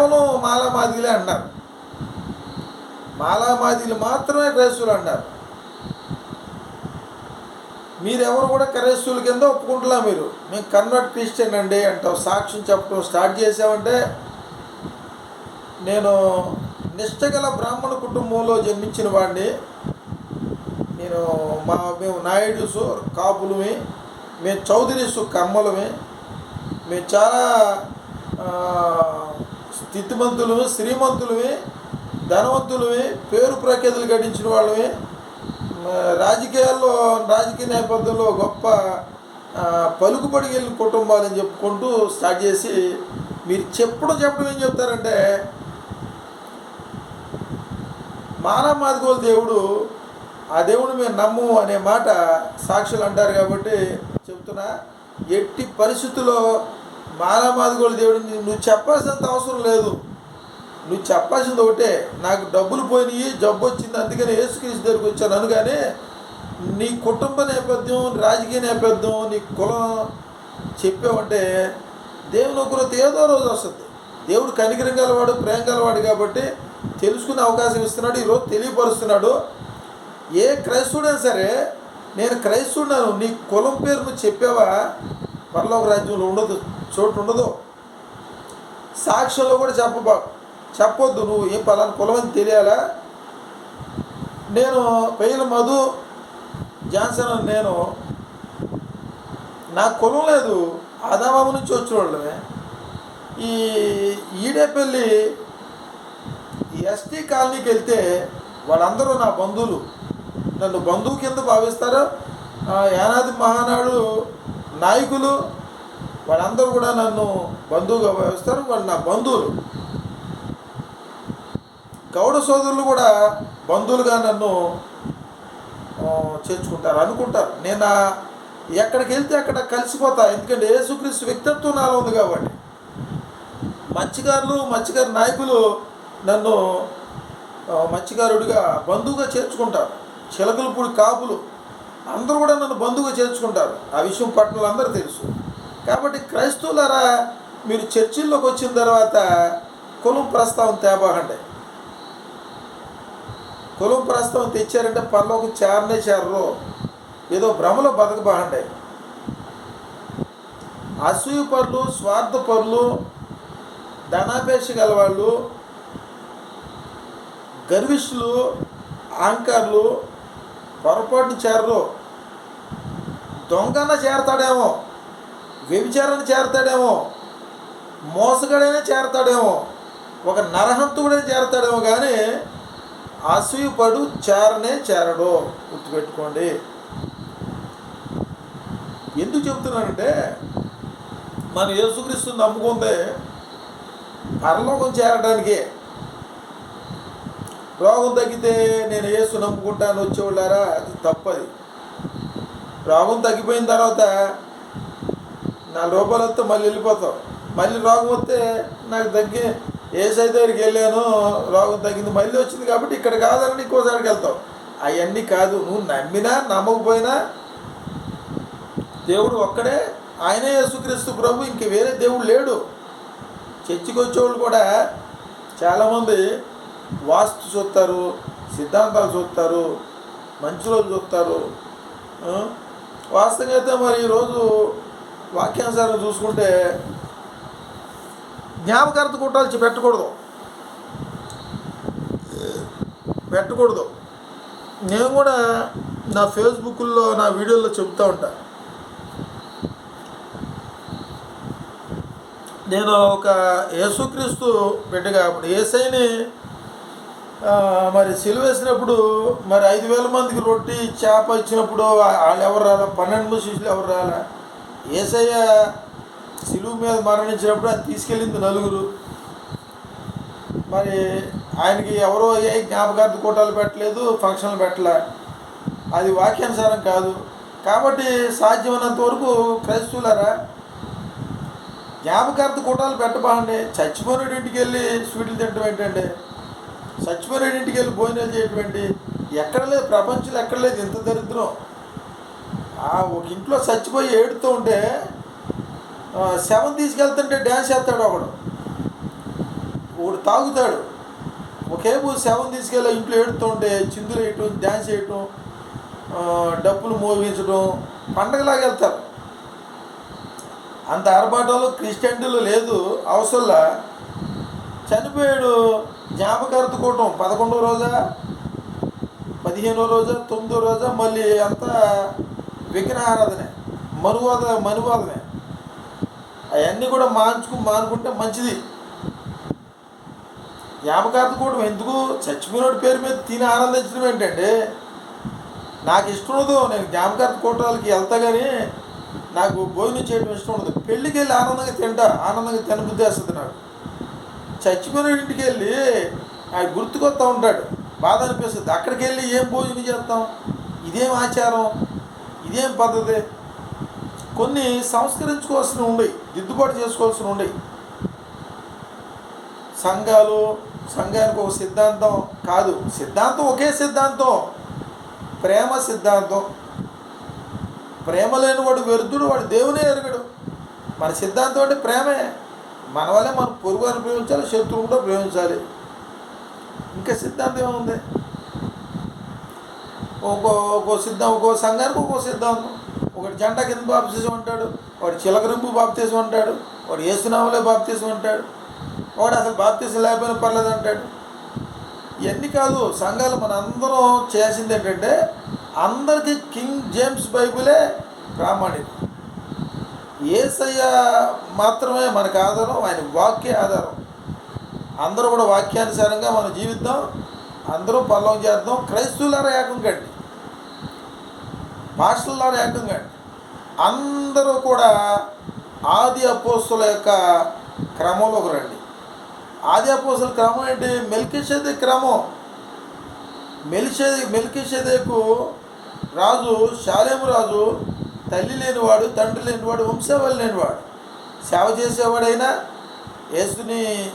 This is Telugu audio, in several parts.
కేవలం మాలామాదిలే అన్నారు. మాలామాదిలు మాత్రమే క్రైస్తువులు అన్నారు. మీరెవరు కూడా క్రైస్తువుల కింద ఒప్పుకుంటున్నా మీరు. మేము కన్వర్ట్ క్రిస్టియన్ అండి అంటాం సాక్ష్యం చెప్పడం స్టార్ట్ చేసామంటే నేను నిష్టగల బ్రాహ్మణ కుటుంబంలో జన్మించిన వాడిని. నేను మా మేము నాయుడుసు కాపులమి. మేము చౌదరీసు కమ్మలమి మేము చాలా స్థితిమంతులు శ్రీమంతులవి ధనవంతులవి పేరు ప్రఖ్యాతులు గడించిన వాళ్ళవి. రాజకీయాల్లో రాజకీయ నేపథ్యంలో గొప్ప ఆ, వెళ్ళిన కుటుంబాలని చెప్పుకుంటూ స్టార్ట్ చేసి మీరు చెప్పడం చెప్పడం ఏం చెప్తారంటే మానవ దేవుడు ఆ దేవుడు మేము నమ్ము అనే మాట సాక్షులు అంటారు కాబట్టి చెప్తున్నా. ఎట్టి పరిస్థితుల్లో మానమాదిగోలు దేవుడు నువ్వు చెప్పాల్సినంత అవసరం లేదు. నువ్వు చెప్పాల్సింది ఒకటే నాకు డబ్బులు పోయినాయి జబ్బు వచ్చింది అందుకని ఏసుక్రీస్తు దగ్గరికి వచ్చాను. అనగానే నీ కుటుంబ నేపథ్యం రాజకీయ నేపథ్యం నీ కులం చెప్పావంటే దేవుని ఒకరోజు ఏదో రోజు వస్తుంది. దేవుడు కనికరం గలవాడు ప్రేమ గలవాడు కాబట్టి తెలుసుకునే అవకాశం ఇస్తున్నాడు ఈరోజు తెలియపరుస్తున్నాడు. ఏ క్రైస్తవుడైనా సరే నేను క్రైస్తవున్నాను నీ కులం పేరు నువ్వు చెప్పావా? పరలోక రాజ్యంలో ఉండదు. చోటు ఉండదు సాక్ష్యంలో కూడా చెప్పబా చెప్పొద్దు నువ్వు ఏ పలానా కులం అని తెలియాలా? నేను పెయిల మధు జాన్సన్ నేను నాకు కులం లేదు. ఆదాబాబు నుంచి వచ్చిన వాళ్ళమే. ఈ ఈడేపల్లి ఈ ఎస్టీ కాలనీకి వెళ్తే వాళ్ళందరూ నా బంధువులు. నన్ను బంధువు కింద భావిస్తారు? యానాది మహానాడు నాయకులు వాళ్ళందరూ కూడా నన్ను బంధువుగా భావిస్తారు వాళ్ళు నా బంధువులు. గౌడ సోదరులు కూడా బంధువులుగా నన్ను చేర్చుకుంటారు అనుకుంటారు. నేను ఎక్కడికి వెళ్తే అక్కడ కలిసిపోతా ఎందుకంటే యేసుక్రీస్తు వ్యక్తిత్వం నాలో ఉంది కాబట్టి. మత్స్యకారులు మత్స్యకారు నాయకులు నన్ను మత్స్యకారుడిగా బంధువుగా చేర్చుకుంటారు. చిలకలపూడి కాపులు అందరూ కూడా నన్ను బంధువుగా చేర్చుకుంటారు. ఆ విషయం పట్టణంలో అందరూ తెలుసు. కాబట్టి క్రైస్తవులరా మీరు చర్చిల్లోకి వచ్చిన తర్వాత కులం ప్రస్తావన తేబాకండి. కులం ప్రస్తావన తెచ్చారంటే పరలోకి చేరనే చేరరు ఏదో భ్రమలో బతకబాకండి. అసూయ పనులు స్వార్థ పనులు ధనాపేక్ష గలవాళ్ళు గర్విష్ఠులు అహంకారులు పొరపాటు చేరరు. దొంగన చేరతాడేమో. వ్యభిచారాన్ని చేరతాడేమో మోసగాడైనా చేరతాడేమో ఒక నరహంతుడైనా చేరతాడేమో కానీ అసూయపడు చేరనే చేరడు. గుర్తుపెట్టుకోండి. ఎందుకు చెప్తున్నానంటే మన యేసుక్రీస్తు నమ్ముకుంది పరలోకం చేరడానికి. రోగం తగ్గితే నేను యేసు నమ్ముకుంటాను వచ్చేవాళ్ళారా? అది తప్పది. రోగం తగ్గిపోయిన తర్వాత నాలుగు రూపాయలు వస్తే మళ్ళీ వెళ్ళిపోతావు. మళ్ళీ రోగం వస్తే నాకు తగ్గి ఏ దగ్గరికి వెళ్ళాను రోగం తగ్గింది మళ్ళీ వచ్చింది కాబట్టి ఇక్కడ కాదని ఇంకోసారికి వెళ్తావు. అవన్నీ కాదు నువ్వు నమ్మినా నమ్మకపోయినా దేవుడు ఒక్కడే ఆయనే యేసుక్రీస్తు ప్రభు ఇంక వేరే దేవుడు లేడు. చర్చికి వచ్చేవాళ్ళు కూడా చాలామంది వాస్తు చూస్తారు సిద్ధాంతాలు చూస్తారు మంచి రోజు చూస్తారు. వాస్తవంగా అయితే మరి ఈరోజు వాక్యానుసారం చూసుకుంటే జ్ఞాపకార్థ కుట్రాలు పెట్టకూడదు. పెట్టకూడదు. నేను కూడా నా ఫేస్బుక్లో నా వీడియోలో చెప్తూ ఉంటా. నేను ఒక యేసుక్రీస్తు బిడ్డగా అప్పుడు ఏసైని మరి సిలువ వేసినప్పుడు మరి ఐదు వేల మందికి రొట్టి చేప ఇచ్చినప్పుడు వాళ్ళు ఎవరు రాలా? పన్నెండు మంది శిష్యులు ఎవరు రాలా? ఏసయ్య సిలువు మీద మరణించినప్పుడు అది తీసుకెళ్ళింది నలుగురు. మరి ఆయనకి ఎవరో ఏ జ్ఞాపకార్థ కూటాలు పెట్టలేదు ఫంక్షన్లు పెట్టలే. అది వాక్యానుసారం కాదు. కాబట్టి సాధ్యమైనంత వరకు క్రైస్తువులరా జ్ఞాపకార్థ కూటాలు పెట్టబాండి చచ్చిపోయిన ఇంటికి వెళ్ళి స్వీట్లు తినడం ఏంటండి? చచ్చిపోయిన ఇంటికి వెళ్ళి భోజనాలు చేయటం ఏంటి? ఎక్కడ లేదు ప్రపంచంలో ఎక్కడ లేదు ఇంత దరిద్రం. ఆ ఒక ఇంట్లో చచ్చిపోయి ఏడుతూ ఉంటే సెవెన్ శవం తీసుకెళ్తుంటే డ్యాన్స్ చేస్తాడు ఒకడు. ఒకడు తాగుతాడు. ఒకేపు శవం తీసుకెళ్ళి ఇంట్లో ఏడుతూ ఉంటే చిందులు వేయటం డ్యాన్స్ వేయటం డబ్బులు డప్పులు మోగించడం పండగలాగా వెళ్తారు. అంత ఆర్భాటంలో క్రిస్టియన్లు లేదు అవసరంలా. చనిపోయాడు జ్ఞాపకార్థ కూటం పదకొండో రోజా పదిహేనో రోజా తొమ్మిదో రోజా మళ్ళీ అంతా విగ్రహారాధనే మనువాద మనువాదనే అవన్నీ కూడా మాంచుకు మానుకుంటే మంచిది. జ్ఞాపకార్థ కూడా ఎందుకు? చచ్చిపోయినోడి పేరు మీద తిని ఆనందించడం ఏంటంటే నాకు ఇష్టం ఉండదు. నేను జ్ఞాపకార్థ కూటాలకి వెళ్తా కానీ నాకు భోజనం చేయడం ఇష్టం ఉండదు. పెళ్ళికి వెళ్ళి ఆనందంగా తింటా. ఆనందంగా తినబుద్ధి వేస్తుంది నాకు. చచ్చిపోయిన ఇంటికి వెళ్ళి ఆయన గుర్తుకొస్తా ఉంటాడు. బాధ అనిపిస్తుంది. అక్కడికి వెళ్ళి ఏం భోజనం చేస్తాం? ఇదేం ఆచారం? ఇదేం పద్ధతి? కొన్ని సంస్కరించుకోవాల్సిన ఉన్నాయి దిద్దుబాటు చేసుకోవాల్సిన ఉన్నాయి సంఘాలు సంఘానికి ఒక సిద్ధాంతం కాదు. సిద్ధాంతం ఒకే సిద్ధాంతం. ప్రేమ సిద్ధాంతం. ప్రేమ లేని వాడు వ్యర్థుడు వాడు దేవునే ఎరగడు. మన సిద్ధాంతం అంటే ప్రేమే. మన వల్లే మన పొరుగు అని ప్రేమించాలి శత్రువు కూడా ప్రేమించాలి. ఇంకా సిద్ధాంతం ఏముంది? ఒక్కో ఒక్కో సిద్ధం ఒక్కో సంఘానికి ఒక్కో సిద్ధాంతం ఒకటి జెండా కింద బాప్తీసం అంటాడు వాడు చిలకరింపు బాప్తీసం అంటాడు వాడు ఏసునామలే బాప్తీసం అంటాడు వాడు అసలు బాప్తీసం లేకపోయినా పర్లేదు అంటాడు. ఇవన్నీ కాదు సంఘాలు మన అందరం చేసింది ఏంటంటే అందరికీ కింగ్ జేమ్స్ బైబులే ప్రామాణికం. ఏసయ్య మాత్రమే మనకు ఆధారం ఆయన వాక్య ఆధారం. అందరూ కూడా వాక్యానుసారంగా మనం జీవిద్దాం అందరూ పల్లం చేద్దాం క్రైస్తవులారా ఏకం కండి పాస్టర్లారా ఏకం కండి అందరూ కూడా ఆది అపోస్తుల యొక్క క్రమంలోకి రండి. ఆది అపోస్తుల క్రమం ఏంటి? మెల్కిషేదే క్రమం. మెలిసేది మెల్కిషేదేకు రాజు శాలేము రాజు తల్లి లేనివాడు తండ్రి లేనివాడు వంశావళి లేనివాడు. సేవ చేసేవాడైనా యేసుని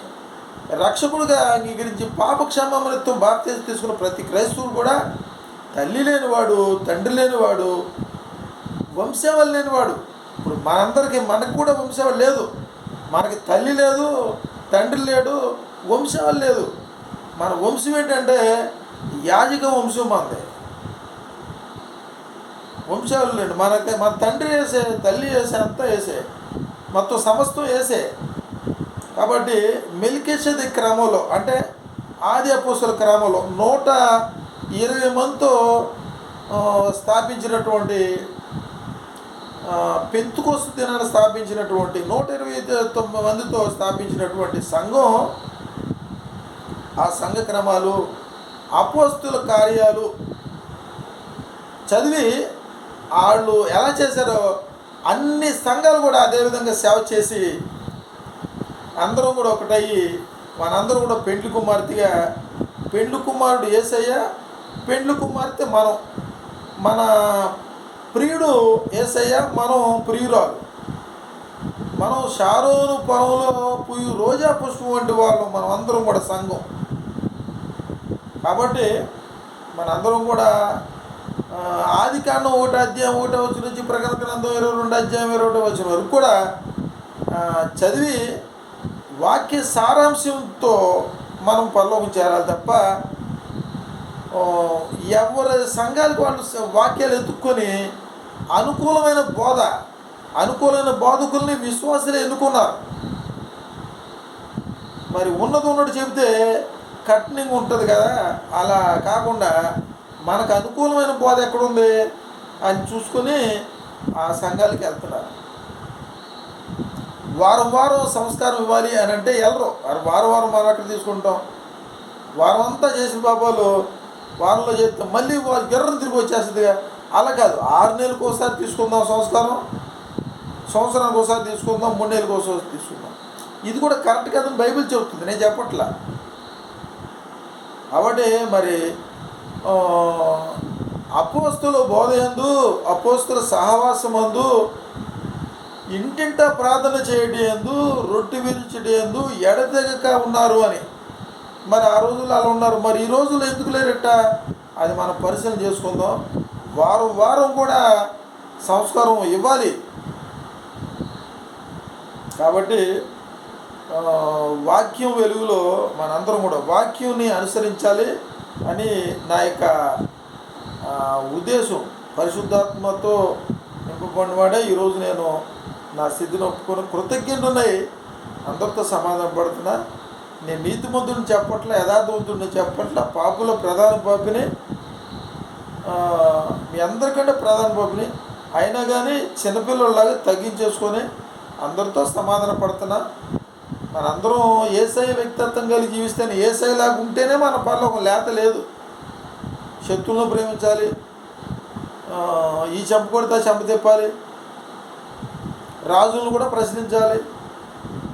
రక్షకుడుగా అంగీకరించి పాపక్షమామనిత్వం బాప్తీసం తీసుకున్న ప్రతి క్రైస్తవుడు కూడా తల్లి లేనివాడు తండ్రి లేనివాడు వంశావళి లేనివాడు. ఇప్పుడు మనందరికీ మనకు కూడా వంశావళి లేదు. మనకి తల్లి లేదు తండ్రి లేడు వంశావళి లేదు. మన వంశం ఏంటంటే యాజక వంశం మనది వంశాలు లేడు. మనకి మన తండ్రి వేసే తల్లి వేసే అంతా వేసే మొత్తం సమస్తం వేసే. కాబట్టి మెలికేసేది క్రమంలో అంటే ఆది అపోసల క్రమంలో నూట ఇరవై మందితో స్థాపించినటువంటి పెంతుకోసు దినాన్ని స్థాపించినటువంటి నూట ఇరవై తొమ్మిది మందితో స్థాపించినటువంటి సంఘం ఆ సంఘ క్రమాలు అపోస్తుల కార్యాలు చదివి వాళ్ళు ఎలా చేశారో అన్ని సంఘాలు కూడా అదేవిధంగా సేవ చేసి అందరం కూడా ఒకటయ్యి మనందరం కూడా పెండ్లి కుమార్తెగా పెండ్లి కుమారుడు ఏసయ్య పెండ్లు కుమార్తె మనం. మన ప్రియుడు ఏసయ్య మనం ప్రియురాలు. మనం షారోను పొలంలో పుయ్యి రోజా పుష్పం వంటి వాళ్ళు మనం అందరం కూడా సంఘం. కాబట్టి మనందరం కూడా ఆది కాండం ఒకటి అధ్యాయం ఒకటి వచ్చిన నుంచి ప్రకటన గ్రంథం ఇరవై రెండు అధ్యాయం ఇరవై ఒకటి వచ్చిన వరకు కూడా చదివి వాక్య సారాంశంతో మనం పరలోకం చేరాలి తప్ప ఎవరి సంఘాలకు వాళ్ళు వాక్యాలు ఎత్తుక్కొని అనుకూలమైన బోధ అనుకూలమైన బోధకుల్ని విశ్వాసులు ఎన్నుకున్నారు. మరి ఉన్నది ఉన్నట్టు చెబితే కట్నింగ్ ఉంటుంది కదా. అలా కాకుండా మనకు అనుకూలమైన బోధ ఎక్కడుంది అని చూసుకొని ఆ సంఘాలకి వెళ్తున్నారు. వారం వారం సంస్కారం ఇవ్వాలి అని అంటే వెళ్ళరు వారు వారం వారం మనం అక్కడ తీసుకుంటాం. వారం అంతా చేసిన బాబాలు వారంలో చేస్తే మళ్ళీ వాళ్ళు గిర్రం తిరిగి వచ్చేస్తుందిగా. అలా కాదు. ఆరు నెలలకు ఒకసారి తీసుకుందాం సంస్కారం. సంవత్సరానికి ఒకసారి తీసుకుందాం మూడు నెలలకు ఒకసారి తీసుకుందాం. ఇది కూడా కరెక్ట్ కాదని బైబిల్ చెబుతుంది. నేను చెప్పట్లా. కాబట్టి మరి అపోస్తుల బోధయందు అపోస్తుల సహవాసమందు ఇంటింట ప్రార్థన చేయడం ఎందు రొట్టె విరుచడం ఎందు ఎడతెగక ఉన్నారు అని. మరి ఆ రోజుల్లో అలా ఉన్నారు. మరి ఈ రోజుల్లో ఎందుకు లేరట అది మనం పరిశీలన చేసుకుందాం. వారం వారం కూడా సంస్కారం ఇవ్వాలి. కాబట్టి వాక్యం వెలుగులో మనందరం కూడా వాక్యంని అనుసరించాలి అని నా యొక్క ఉద్దేశం. పరిశుద్ధాత్మతో నింపబడినవాడే ఈరోజు నేను నా స్థితిని ఒప్పుకొని కృతజ్ఞతలున్నాయి అందరితో సమాధానం పడుతున్నా నేను నీతిమంతుడిని చెప్పట్లే యథార్థవంతుడిని చెప్పట్లే పాపుల ప్రధాన పాపిని మీ అందరికంటే ప్రధాన పాపిని అయినా కానీ చిన్నపిల్లలాగా తగ్గించేసుకొని అందరితో సమాధాన పడుతున్నా. మనందరం ఏసై వ్యక్తిత్వం కలిగి జీవిస్తేనే ఏసైలాగా ఉంటేనే మన పరలోకం లేత లేదు. శత్రువులను ప్రేమించాలి. ఈ చెంప కొడితే చెంప తిప్పాలి. రాజులను కూడా ప్రశ్నించాలి.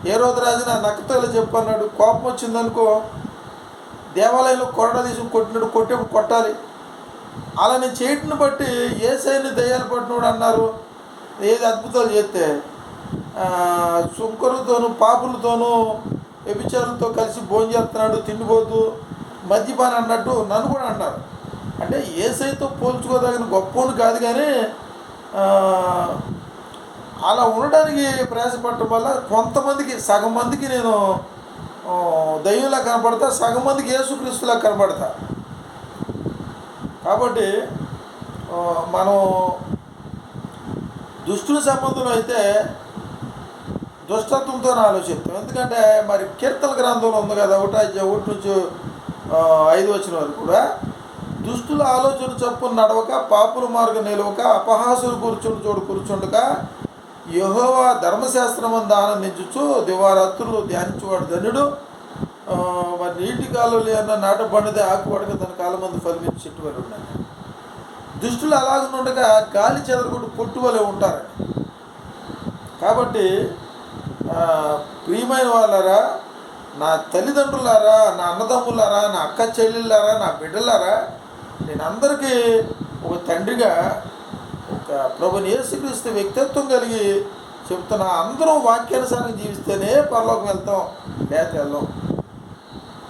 ఏ రోజు రాజు నా నక్కతో చెప్పు చెప్పన్నాడు కోపం వచ్చిందనుకో దేవాలయంలో కొరడ తీసుకుని కొట్టినాడు కొట్టేప్పుడు కొట్టాలి. అలా నేను చేయటిని బట్టి ఏ సైని దయ్యాలు పట్టినోడు అన్నారు. ఏది అద్భుతాలు చేస్తే శుంకరులతోనూ సుంకరుతోనూ పాపులతోనూ వ్యభిచారులతో కలిసి భోజనం చేస్తున్నాడు తిండిపోతూ మద్యపాన అన్నట్టు నన్ను కూడా అన్నారు అంటే ఏసైతో పోల్చుకోదగిన గొప్పని కాదు కానీ అలా ఉండడానికి ప్రయాసపడటం వల్ల కొంతమందికి సగం మందికి నేను దయ్యంలా కనపడతా సగం మందికి యేసుక్రీస్తులా కనపడతా. కాబట్టి మనం దుష్టుల సంబంధంలో అయితే దుష్టత్వంతో ఆలోచిస్తాం. ఎందుకంటే మరి కీర్తన గ్రంథంలో ఉంది కదా ఒకటి ఒకటి నుంచి ఐదు వచ్చిన వరకు కూడా దుష్టుల ఆలోచన చొప్పున నడవక పాపుల మార్గం నిలవక అపహాసులు కూర్చుండు చోడు కూర్చుండక యహోవా ధర్మశాస్త్రమందు ఆనందించుచు దివారాత్రులు ధ్యానించువాడు ధనుడు మరి నీటి కాలువలు అన్న నాట పండితే ఆకుపడక తన కాలం మంది ఫలించి చెట్టు వరకు ఉన్నాయి దుష్టులు అలాగనుండగా గాలి చెదరకుండా పొట్టు వలె ఉంటారు కాబట్టి ప్రియమైన వాళ్ళారా నా తల్లిదండ్రులారా నా అన్నదమ్ములారా నా అక్క చెల్లెళ్ళారా నా బిడ్డలారా నేను అందరికీ ఒక తండ్రిగా ప్రభుని యేసుక్రీస్తు వ్యక్తిత్వం కలిగి చెప్తున్నా అందరం వాక్యానుసారం జీవిస్తేనే పరలోకం వెళ్తాం లేక వెళ్దాం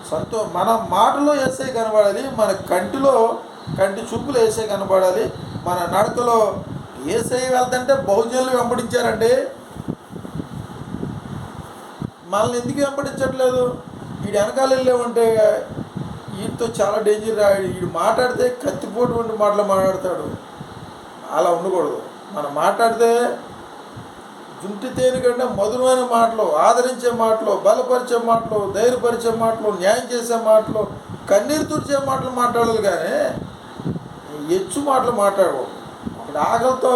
సంతో మన మాటలో వేసే కనబడాలి మన కంటిలో కంటి చూపులు వేసే కనబడాలి మన నడకలో ఏసై వెళ్తుంటే బహుజనులు వెంబడించారండి. మనల్ని ఎందుకు వెంబడించట్లేదు? వీడు వెనకాల వెళ్ళామంటే వీటితో చాలా డేంజర్ రా వీడు మాట్లాడితే కత్తిపోటు వంటి మాటలు మాట్లాడతాడు. అలా ఉండకూడదు. మనం మాట్లాడితే జుంటి తేనె కంటే మధురమైన మాటలు ఆదరించే మాటలు బలపరిచే మాటలు ధైర్యపరిచే మాటలు న్యాయం చేసే మాటలు కన్నీరు తుడిచే మాటలు మాట్లాడాలి కానీ ఎచ్చు మాటలు మాట్లాడకూడదు అక్కడ ఆకలితో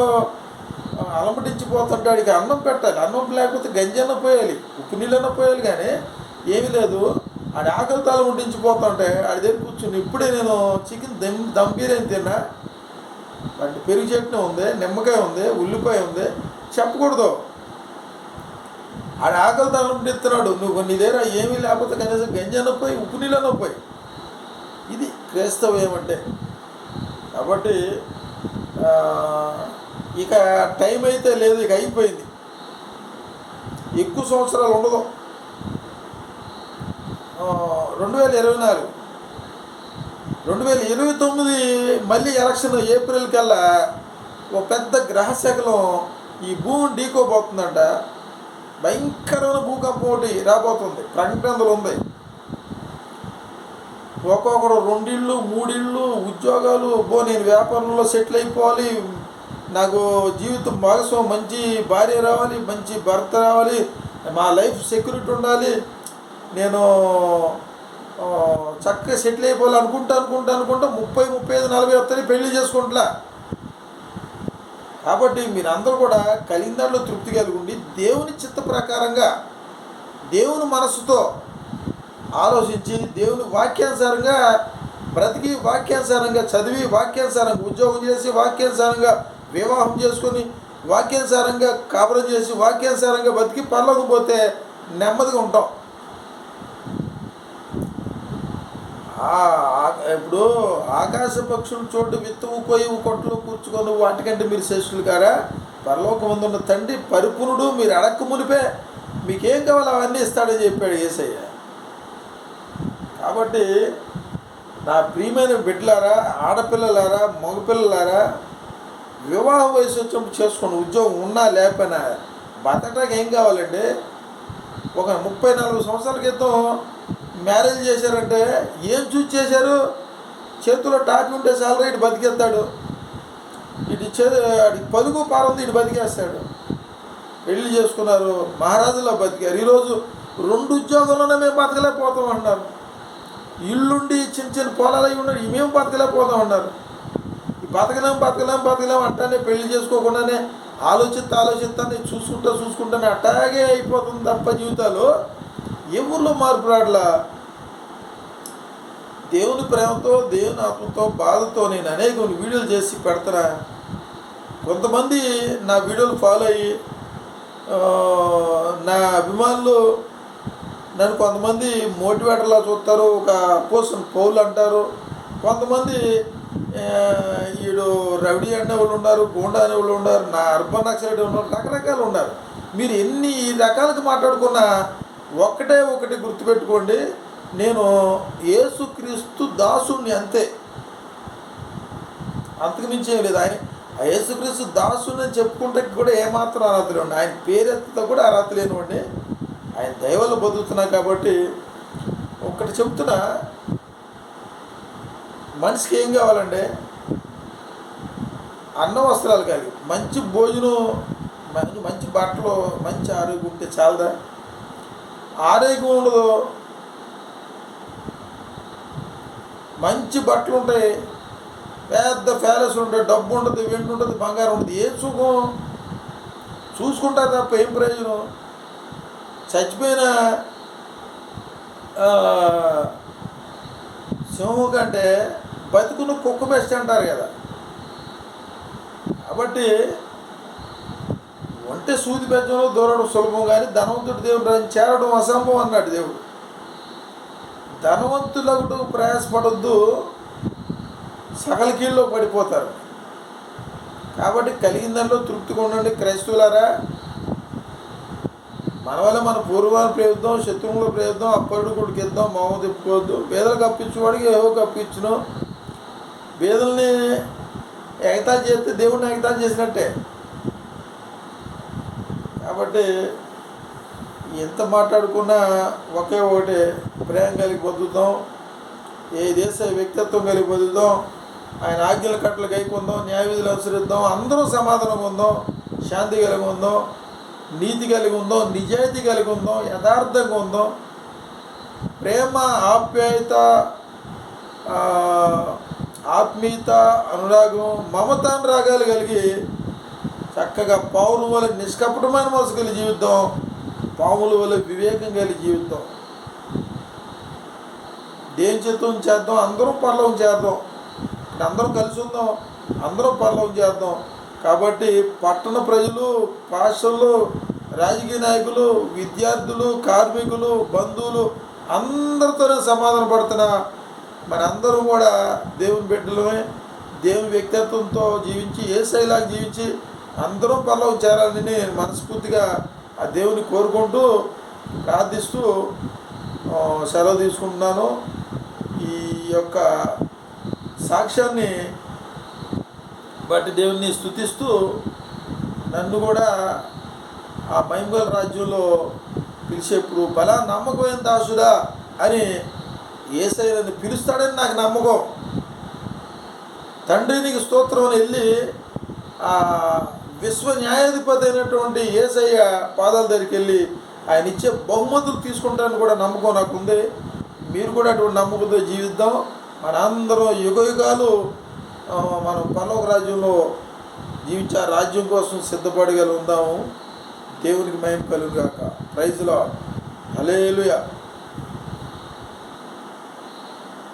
అలమటించిపోతుంటే వాడికి అన్నం పెట్టాలి. అన్నం లేకపోతే గంజన్న పోయాలి. ఉప్పు నీళ్ళన్న పోయాలి కానీ ఏమీ లేదు. ఆడి ఆకలితో అలమటించిపోతుంటే ఆడి దగ్గర కూర్చుని ఇప్పుడే నేను చికెన్ దమ్ దమ్ బిర్యానీ తిన్నా. అంటే పెరుగు చెట్టు ఉంది నిమ్మకాయ ఉంది ఉల్లిపాయ ఉంది చెప్పకూడదు. ఆడ ఆకలి తలంపిస్తున్నాడు నువ్వు నీ దగ్గర ఏమీ లేకపోతే కనీసం గంజన్న నొప్పి ఉప్పు నీళ్ళ నొప్పి. ఇది క్రైస్తవం ఏమంటే. కాబట్టి ఇక టైం అయితే లేదు ఇక అయిపోయింది. ఎక్కువ సంవత్సరాలు ఉండదు. రెండు వేల ఇరవై నాలుగు. రెండు వేల ఇరవై తొమ్మిది మళ్ళీ ఎలక్షన్ ఏప్రిల్ కల్లా ఒక పెద్ద గ్రహశకలం ఈ భూమి ఢీకోబోతుందంట. భయంకరమైన భూకంపం ఒకటి రాబోతుంది. ప్రకటనలు ఉంది. ఒక్కొక్కడు రెండిళ్ళు మూడిళ్ళు ఉద్యోగాలు బో నేను వ్యాపారంలో సెటిల్ అయిపోవాలి నాకు జీవితం భాగస్వామి మంచి భార్య రావాలి మంచి భర్త రావాలి మా లైఫ్ సెక్యూరిటీ ఉండాలి నేను చక్కగా సెటిల్ అయిపోవాలి అనుకుంటా అనుకుంటా అనుకుంటా ముప్పై ముప్పై ఐదు నలభై వస్తాయి పెళ్ళి చేసుకుంటా కాబట్టి మీరందరూ కూడా కలిగిన దాంట్లో తృప్తి కలిగి ఉండి దేవుని చిత్త ప్రకారంగా దేవుని మనసుతో ఆలోచించి దేవుని వాక్యానుసారంగా బ్రతికి వాక్యానుసారంగా చదివి వాక్యానుసారంగా ఉద్యోగం చేసి వాక్యానుసారంగా వివాహం చేసుకొని వాక్యానుసారంగా కాపురం చేసి వాక్యానుసారంగా బతికి పర్లోకి పోతే నెమ్మదిగా ఉంటాం ఆ- ఆ- ఇప్పుడు ఆకాశ పక్షులు చోటు విత్తువు కొయ్యవు కొట్లు కూర్చుకొని వాటికంటే మీరు శ్రేష్ఠులు కారా? పరలోకం ముందున్న తండ్రి పరిపూర్ణుడు మీరు అడక్క మునిపే. మీకేం కావాలో అవన్నీ ఇస్తాడని చెప్పాడు ఏసయ్య. కాబట్టి నా ప్రియమైన బిడ్డలారా ఆడపిల్లలారా మగపిల్లలారా వివాహ వయసు వచ్చినప్పుడు చేసుకోండి ఉద్యోగం ఉన్నా లేకపోయినా బతకడానికి ఏం కావాలండి? ఒక ముప్పై నాలుగు సంవత్సరాల క్రితం మ్యారేజ్ చేశారంటే ఏం చూసి చేశారు? చేతిలో టాపి ఉంటే సాలరీ ఇటు బతికేస్తాడు. ఇటు చే ఇటు పలుగు పారంది ఇటు బతికేస్తాడు. పెళ్ళి చేసుకున్నారు మహారాజులో బతికారు. ఈరోజు రెండు ఉద్యోగంలోనే మేము బతకలేకపోతాం అన్నారు. ఇల్లుండి చిన్న చిన్న పొలాలు అయి ఉన్నారు మేము బతకలేకపోతాం అన్నారు. ఈ బతకలేం బతకలేం బతకలేం అంటానే పెళ్ళి చేసుకోకుండానే ఆలోచిస్తా ఆలోచిస్తానే చూసుకుంటా చూసుకుంటానే అట్టాగే అయిపోతుంది తప్ప జీవితాలు. ఏ ఊర్లో మార్పు రాట్లా దేవుని ప్రేమతో దేవుని ఆత్మతో బాధతో నేను అనేక వీడియోలు చేసి పెడతారా? కొంతమంది నా వీడియోలు ఫాలో అయ్యి నా అభిమానులు నన్ను కొంతమంది మోటివేటర్లా చూస్తారు ఒక పోస్ట్ పౌలు అంటారు. కొంతమంది వీడు రవిడి రౌడీ అనే వాళ్ళు ఉన్నారు గోండా అనే వాళ్ళు ఉన్నారు నా అర్బన్ నక్సలైట్ ఉన్నారు రకరకాలు ఉన్నారు. మీరు ఎన్ని రకాలుగా మాట్లాడుకున్నా ఒకటే ఒకటి గుర్తుపెట్టుకోండి. నేను యేసుక్రీస్తు దాసుని అంతే. అంతకు మించి ఏం లేదు. ఆయన యేసుక్రీస్తు దాసుని అని చెప్పుకుంటే కూడా ఏమాత్రం అర్హత లేవండి. ఆయన పేరెత్తుతో కూడా అర్హత లేనివ్వండి ఆయన దైవలు బతుకుతున్నా కాబట్టి ఒక్కటి చెప్తున్నా. మనిషికి ఏం కావాలండి అన్న వస్త్రాలు కలిగి మంచి భోజనం మంచి బట్టలు మంచి ఆరోగ్యం ఉంటే చాలదా? ఆరోగ్యం ఉండదు. మంచి బట్టలు ఉంటాయి. పెద్ద ప్యాలెస్ ఉంటాయి డబ్బు ఉంటుంది వెండి ఉంటుంది బంగారం ఉంటుంది ఏ సుఖం? చూసుకుంటారు తప్ప ఏం ప్రయోజనం? చచ్చిపోయిన సింహం కంటే బతుకున్న కుక్క బెస్ట్ అంటారు కదా. కాబట్టి అంటే సూది బెజ్జంలో దూరడం సులభం కానీ ధనవంతుడి దేవుడు రాని చేరడం అసంభవం అన్నాడు దేవుడు. ధనవంతులకు ప్రయాసపడొద్దు సకలకీళ్ళలో పడిపోతారు. కాబట్టి కలిగిన దానిలో తృప్తిగా ఉండండి క్రైస్తవులారా. మన వల్ల మన పూర్వాన్ని ప్రేమిద్దాం శత్రువులు ప్రేమిద్దాం అప్పటి కొడుకు ఇద్దాం మామ తిప్పుకోవద్దు. పేదలకు అప్పించేవాడికి ఏవో అప్పించును పేదల్ని ఎగతా చేస్తే దేవుడిని ఎగతా చేసినట్టే. కాబట్టి ఎంత మాట్లాడుకున్నా ఒకే ఒకటి ప్రేమ కలిగి పొందుతాం ఏ దేశ వ్యక్తిత్వం కలిగి పొందుతాం ఆయన ఆజ్ఞల కట్టలు కైకుందాం న్యాయ విధులు అనుసరిద్దాం అందరూ సమాధానం ఉందాం శాంతి కలిగి ఉందాం నీతి కలిగి ఉందాం నిజాయితీ కలిగి ఉందాం యథార్థంగా ఉందాం. ప్రేమ ఆప్యాయత ఆత్మీయత అనురాగం మమతాను రాగాలు కలిగి చక్కగా పావుల వల్ల నిష్కపటమైన మనసు కలిగి జీవితం పాముల వల్ల వివేకం కలిగి జీవితం. దేని చేతం చేద్దాం? అందరం పర్లవం చేద్దాం. అందరం కలిసి ఉందాం. అందరం పర్లవం చేద్దాం. కాబట్టి పట్టణ ప్రజలు పాషలు రాజకీయ నాయకులు విద్యార్థులు కార్మికులు బంధువులు అందరితోనే సమాధాన పడుతున్నా. మనందరం కూడా దేవుని బిడ్డలమే దేవుని వ్యక్తిత్వంతో జీవించి ఏ శైలాగా జీవించి అందరం పర్లవం చేరాలని నేను మనస్ఫూర్తిగా ఆ దేవుని కోరుకుంటూ ప్రార్థిస్తూ సెలవు తీసుకుంటున్నాను. ఈ యొక్క సాక్ష్యాన్ని బట్టి దేవుణ్ణి స్థుతిస్తూ నన్ను కూడా ఆ మహిమగల రాజ్యంలో పిలిచేప్పుడు బలా నమ్మకమైన దాసుడా? అని ఏసై నన్ను పిలుస్తాడని నాకు నమ్మకం. తండ్రి నీకు స్తోత్రం వెళ్ళి విశ్వ న్యాయాధిపతి అయినటువంటి ఏసయ్య పాదాల దగ్గరికి వెళ్ళి ఆయన ఇచ్చే బహుమతులు తీసుకుంటానని కూడా నమ్మకం నాకు ఉంది మీరు కూడా అటువంటి నమ్మకంతో జీవిద్దాం. మనందరం యుగ యుగాలు మనం పర్లోక రాజ్యంలో జీవించే రాజ్యం కోసం సిద్ధపడగలి ఉందాము దేవునికి మయం కలుగాక ప్రైజ్లో హలేలుయా